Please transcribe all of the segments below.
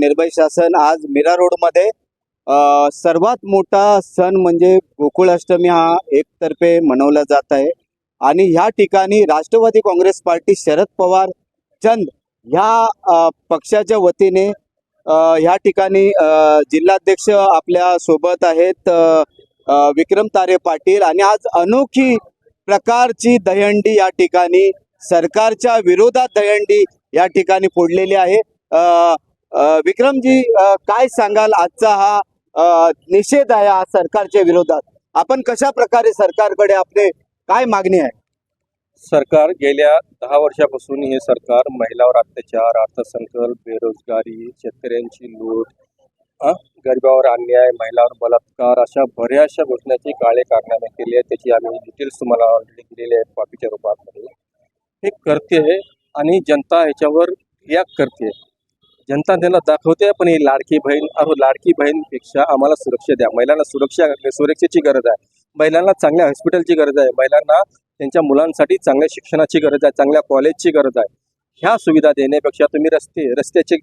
निर्भय शासन आज मीरा रोडमध्ये सर्वात मोठा सण म्हणजे गोकुळाष्टमी हा एकतर्फे मनवला जात आहे. आणि ह्या ठिकाणी राष्ट्रवादी काँग्रेस पार्टी शरद पवार चंद ह्या पक्षाच्या वतीने ह्या ठिकाणी जिल्हाध्यक्ष आपल्यासोबत आहेत विक्रम तारे पाटील. आणि आज अनोखी प्रकारची दहंडी या ठिकाणी सरकारच्या विरोधात दहंडी या ठिकाणी फोडलेली आहे. विक्रमजी काय सांगाल? आजचा हा निषेध आहे हा सरकारच्या विरोधात. आपण कशा प्रकारे सरकारकडे आपले काय मागणी आहे? सरकार गेल्या दहा वर्षापासून हे सरकार महिलावर अत्याचार अर्थसंकल्प बेरोजगारी शेतकऱ्यांची लूट गरिबावर अन्याय महिलावर बलात्कार अशा बऱ्याचशा घोषणाची काळे कारनामे केली आहेत. त्याची आम्ही डिटेल्स तुम्हाला ऑलरेडी दिलेले आहेत कॉपीच्या रूपात हे करते आणि जनता ह्याच्यावर रिॲक्ट करते जनता त्यांना दाखवते पण ही लाडकी बहीण अहो लाडकी बहीणपेक्षा आम्हाला सुरक्षा द्या. महिलांना सुरक्षा सुरक्षेची गरज आहे. महिलांना चांगल्या हॉस्पिटलची गरज आहे. महिलांना त्यांच्या मुलांसाठी चांगल्या शिक्षणाची गरज आहे चांगल्या कॉलेजची गरज आहे. ह्या सुविधा देण्यापेक्षा तुम्ही रस्ते रस्त्याचे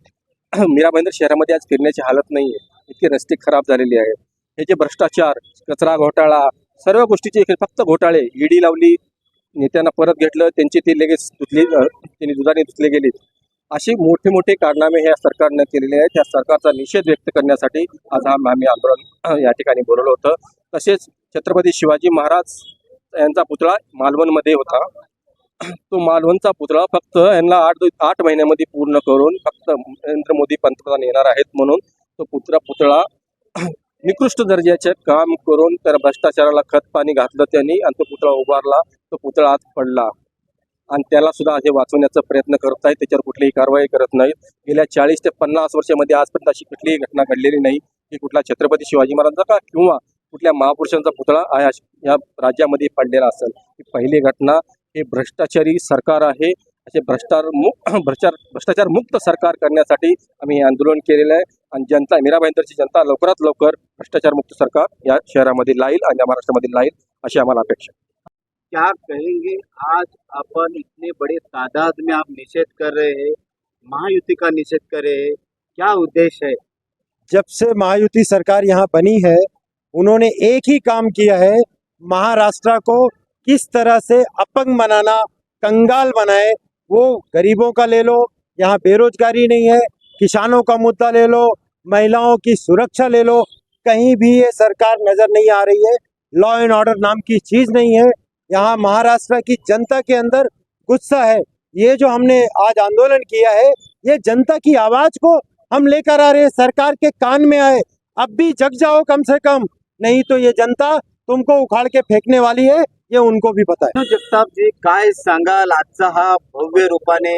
मीरा भाईंदर शहरामध्ये आज फिरण्याची हालत नाही आहे इतके रस्ते खराब झालेले आहेत. हे जे भ्रष्टाचार कचरा घोटाळा सर्व गोष्टीचे फक्त घोटाळे. ईडी लावली नेत्यांना परत घेतलं त्यांची ती लगेच धुतली त्यांनी दुधाने धुतले गेली. अशी मोठे मोठे कारनामे या सरकारनं केलेले आहेत. त्या सरकारचा निषेध व्यक्त करण्यासाठी आज हा आम्ही आंदोलन या ठिकाणी बोलवलं होतं. तसेच छत्रपती शिवाजी महाराज यांचा पुतळा मालवणमध्ये होता. तो मालवणचा पुतळा फक्त यांना आठ आठ महिन्यामध्ये पूर्ण करून फक्त नरेंद्र मोदी पंतप्रधान येणार आहेत म्हणून तो पुतळा पुतळा निकृष्ट दर्जाचे काम करून त्या भ्रष्टाचाराला खत पाणी घातलं त्यांनी आणि तो पुतळा उभारला. तो पुतळा आज पडला. आणि त्याला सुद्धा हे वाचवण्याचा प्रयत्न करत आहेत. त्याच्यावर कुठलीही कारवाई करत नाहीत. गेल्या चाळीस ते पन्नास वर्षामध्ये आजपर्यंत अशी कुठलीही घटना घडलेली नाही. की कुठला छत्रपती शिवाजी महाराजांचा का किंवा कुठल्या महापुरुषांचा पुतळा या- राज्यामध्ये पडलेला असेल. ही पहिली घटना हे भ्रष्टाचारी सरकार आहे. असे भ्रष्टाचार मुक्त भ्रष्टाचार भ्रष्टाचार मुक्त सरकार करण्यासाठी आम्ही आंदोलन केलेलं आहे. आणि जनता मीराबाईंदरची जनता लवकरात लवकर भ्रष्टाचार मुक्त सरकार या शहरामध्ये लाईल आणि या महाराष्ट्रामध्ये लाईल अशी आम्हाला अपेक्षा क्या कहेंगे? आज अपन इतने बड़े तादाद में आप निषेध कर रहे हैं, महायुति का निषेध कर रहे हैं, क्या उद्देश्य है? जब से महायुति सरकार यहाँ बनी है, उन्होंने एक ही काम किया है, महाराष्ट्र को किस तरह से अपंग बनाना, कंगाल बनाए, वो गरीबों का ले लो, यहाँ बेरोजगारी नहीं है, किसानों का मुद्दा ले लो, महिलाओं की सुरक्षा ले लो, कहीं भी ये सरकार नज़र नहीं आ रही है लॉ एंड ऑर्डर नाम की चीज़ नहीं है यहाँ महाराष्ट्र की जनता के अंदर गुस्सा है। ये जो हमने आज आंदोलन किया है ये जनता की आवाज को हम लेकर आ रहे हैं। सरकार के कान में आए। अब भी जग जाओ कम से कम। नहीं तो ये जनता तुमको उखाड़ के फेंकने वाली है ये उनको भी पता है। जगताप जी काय सांगाल? आजचा हा भव्य रूपाने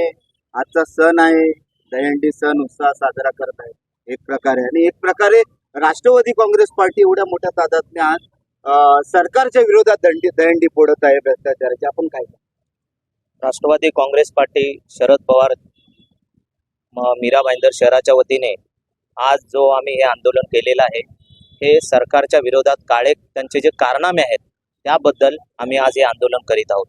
आजचा सण आहे. दहीहंडी सण उत्साह साजरा करत आहे. एक प्रकारे. आणि एक प्रकारे राष्ट्रवादी काँग्रेस पार्टी एवढ्या मोठ्या तादात्म्य आज सरकारच्या विरोधात दंडी दहंडी फोडत आहे भ्रष्टाचाराची. आपण काय राष्ट्रवादी काँग्रेस पार्टी शरद पवार मीरा भाईंदर शहराच्या वतीने आज जो आम्ही हे आंदोलन केलेलं आहे हे सरकारच्या विरोधात काळे त्यांचे जे कारनामे आहेत त्याबद्दल आम्ही आज हे आंदोलन करीत आहोत.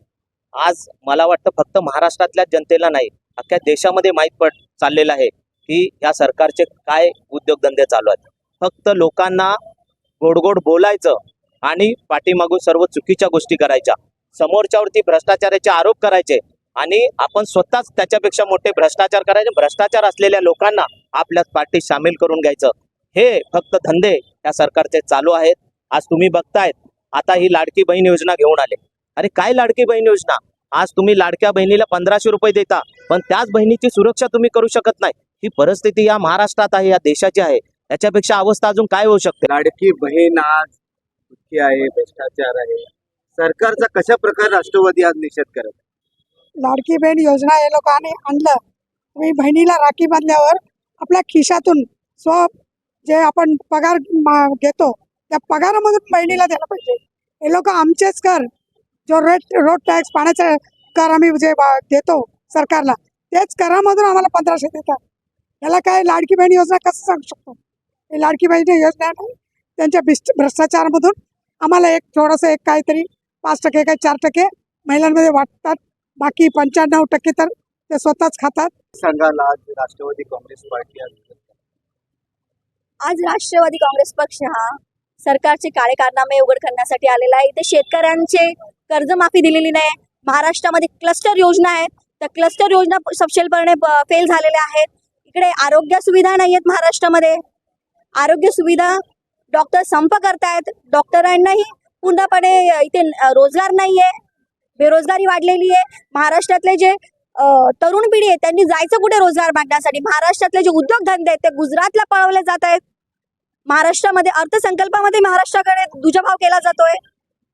आज मला वाटतं फक्त महाराष्ट्रातल्या जनतेला नाही अख्ख्या देशामध्ये माहीत पड चाललेलं आहे की या सरकारचे काय उद्योगधंदे चालू आहेत. फक्त लोकांना गोडगोड बोलायचं आणि पाठीमागून सर्व चुकीच्या गोष्टी करायच्या. समोरच्यावरती भ्रष्टाचाराचे आरोप करायचे आणि आपण स्वतःच त्याच्यापेक्षा मोठे भ्रष्टाचार करायचे. भ्रष्टाचार असलेल्या लोकांना आपल्या पार्टीत सामील करून घ्यायचं. हे फक्त धंदे या सरकारचे चालू आहेत. आज तुम्ही बघतायत आता ही लाडकी बहीण योजना घेऊन आले. अरे काय लाडकी बहीण योजना? आज तुम्ही लाडक्या बहिणीला पंधराशे रुपये देता पण त्याच बहिणीची सुरक्षा तुम्ही करू शकत नाही. ही परिस्थिती या महाराष्ट्रात आहे या देशाची आहे. त्याच्यापेक्षा अवस्था अजून काय होऊ शकते? लाडकी बहीण आज चुकी आहे भ्रष्टाचार आहे. सरकारचा कशा प्रकारे राष्ट्रवादी आज निषेध करत आहे? लाडकी बहीण योजना हे लोकांनी आणलं. तुम्ही बहिणीला राखी बांधल्यावर आपल्या खिशातून स्व जे आपण पगार मा- घेतो त्या पगारामधून बहिणीला द्यायला पाहिजे. हे लोक आमचेच कर. जो रेट रोड टॅक्स पाण्याचा कर आम्ही जे बा- देतो सरकारला तेच करामधून आम्हाला पंधराशे देतात. याला काय लाडकी बहीण योजना कसं सांगू शकतो? हे लाडकी बहीण योजना नाही त्यांच्या बिस्ट भ्रष्टाचारामधून आम्हाला एक थोडंसं एक काहीतरी पाच टक्के काय चार टक्के महिलांमध्ये वाटतात. बाकी पंच्याण्णव टक्के तर ते स्वतःच खातात. सांगाल आज राष्ट्रवादी काँग्रेस पार्टी आज राष्ट्रवादी काँग्रेस पक्ष हा सरकारचे काळे कारनामे उघड करण्यासाठी आलेला आहे. इथे शेतकऱ्यांचे कर्जमाफी दिलेली नाही. महाराष्ट्रामध्ये क्लस्टर योजना आहेत. त्या क्लस्टर योजना सपशेलपणे फेल झालेल्या आहेत. इकडे आरोग्य सुविधा नाही आहेत महाराष्ट्रामध्ये. आरोग्य सुविधा डॉक्टर संप करतायत. डॉक्टरांनाही पूर्णपणे इथे रोजगार नाही आहे बेरोजगारी वाढलेली आहे. महाराष्ट्रातले जे तरुण पिढी आहे त्यांनी जायचं कुठे रोजगार मागण्यासाठी? महाराष्ट्रातले जे उद्योगधंदे आहेत ते गुजरातला पळवले जात आहेत. महाराष्ट्रामध्ये अर्थसंकल्पामध्ये महाराष्ट्राकडे दुजाभाव केला जातोय.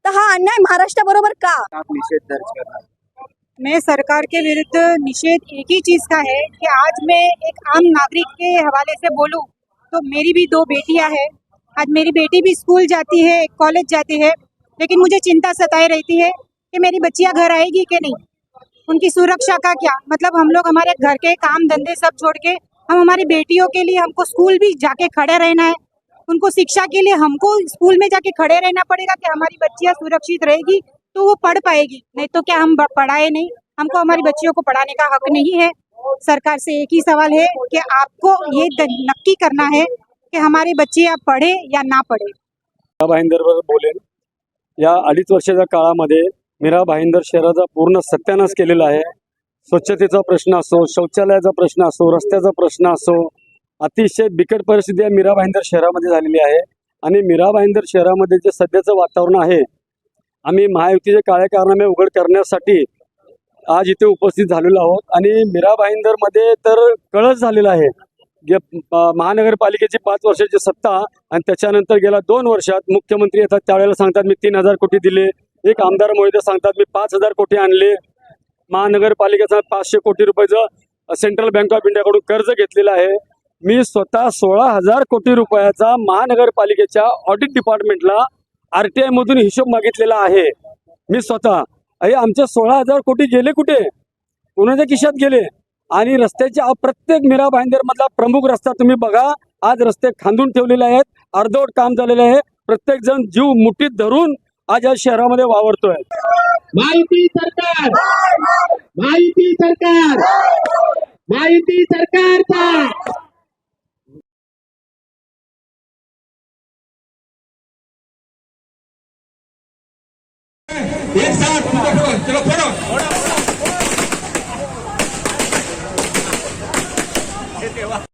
तर हा अन्याय महाराष्ट्राबरोबर का? निषेध दर्ज करणार मैं सरकार के विरुद्ध निषेध एक ही चीज का है कि आज मैं एक आम नागरिक के हवाले से बोलूं तो मेरी भी दो बेटियां हैं। आज मेरी बेटी भी स्कूल जाती है, कॉलेज जाती है, लेकिन मुझे चिंता सताई रहती है कि मेरी बच्चियाँ घर आएगी कि नहीं? उनकी सुरक्षा का क्या? मतलब हम लोग हमारे घर के काम धंधे सब छोड़ के, हम हमारी बेटियों के लिए हमको स्कूल भी जाके खड़े रहना है। उनको शिक्षा के लिए हमको स्कूल में जाके खड़े रहना पड़ेगा कि हमारी बच्चियाँ सुरक्षित रहेगी तो वो पढ़ पाएगी। नहीं तो क्या हम पढ़ाए नहीं? हमको हमारी बच्चियों को पढ़ाने का हक नहीं है। सरकार से एक ही सवाल है कि आपको ये नक्की करना है कि हमारी बच्चियां पढ़े या ना पढ़े। मीरा भाईंदर बोलेन या अडीच वर्षाच्या काळामध्ये मीरा भाईंदर शहराचा पूर्ण सत्यानाश केलेला आहे. स्वच्छतेचा प्रश्न असो शौचालयाचा प्रश्न असो रस्त्याचा प्रश्न असो अतिशय बिकट परिस्थिती या मीरा भाईंदर शहरामध्ये झालेली आहे. आणि मीरा भाईंदर शहरामध्ये जे सध्याचं वातावरण आहे आम्ही महायुतीचे काळे कारनामे उघड करण्यासाठी आज इथे उपस्थित झालेलो आहोत. आणि मीरा भाईंदरमध्ये तर कळस झालेला आहे. गे महानगरपालिकेची पाच वर्षाची सत्ता आणि त्याच्यानंतर गेल्या दोन वर्षात मुख्यमंत्री येतात त्यावेळेला सांगतात मी तीन हजार कोटी दिले. एक आमदार मोहिते सांगतात मी पाच हजार कोटी आणले. महानगरपालिकेचा पाचशे कोटी रुपयाचं सेंट्रल बँक ऑफ इंडियाकडून कर्ज घेतलेलं आहे. मी स्वतः सोळा हजार कोटी रुपयाचा महानगरपालिकेच्या ऑडिट डिपार्टमेंटला आर टी आयमधून हिशोब मागितलेला आहे. मी स्वतः अरे आमचे सोळा हजार कोटी गेले कुठे? कोणाच्या खिशात गेले? आणि रस्त्याच्या प्रत्येक मीरा भाईंदर मधला प्रमुख रस्ता तुम्ही बघा. आज रस्ते खांदून ठेवलेले आहेत. अर्धवट काम झालेलं आहे. प्रत्येक जण जीव मुठीत धरून आज या शहरामध्ये वावरतोय. माहिती सरकार. माहिती सरकार. माहिती सरकारचा. एक साथ चलो फोड़ो